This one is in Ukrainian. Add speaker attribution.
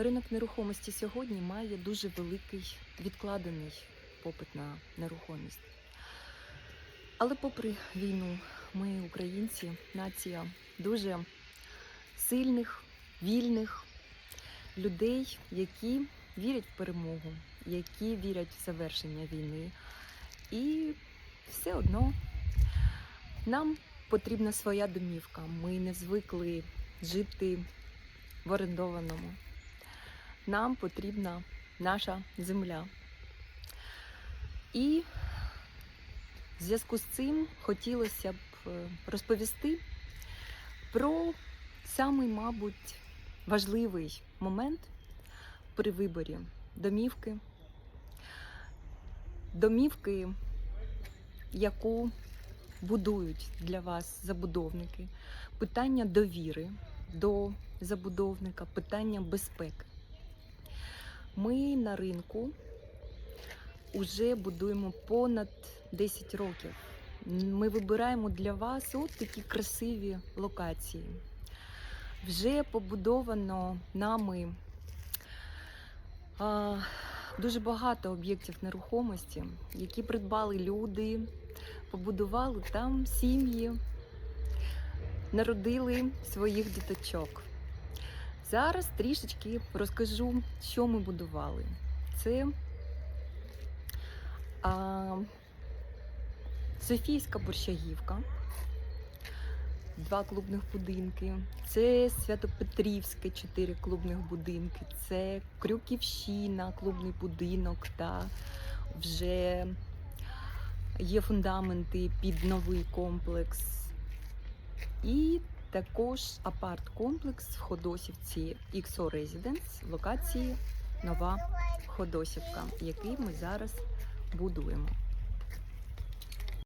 Speaker 1: Ринок нерухомості сьогодні має дуже великий відкладений попит на нерухомість. Але попри війну, ми, українці, нація дуже сильних, вільних людей, які вірять в перемогу, які вірять в завершення війни. І все одно нам потрібна своя домівка. Ми не звикли жити в орендованому. Нам потрібна наша земля. І в зв'язку з цим хотілося б е, розповісти про самий, мабуть, важливий момент при виборі домівки. Домівки, яку будують для вас забудовники, питання довіри до забудовника, питання безпеки. Ми на ринку вже будуємо понад 10 років. Ми вибираємо для вас от такі красиві локації. Вже побудовано нами а, дуже багато об'єктів нерухомості, які придбали люди, побудували там сім'ї, народили своїх діточок. Зараз трішечки розкажу, що ми будували. Це а, Софійська борщагівка, два клубних будинки. Це Святопетрівське, чотири клубних будинки. Це Крюківщина, клубний будинок. Та вже є фундаменти під новий комплекс. І також апарт-комплекс в Ходосівці XO Residence, локації Нова Ходосівка, який ми зараз будуємо.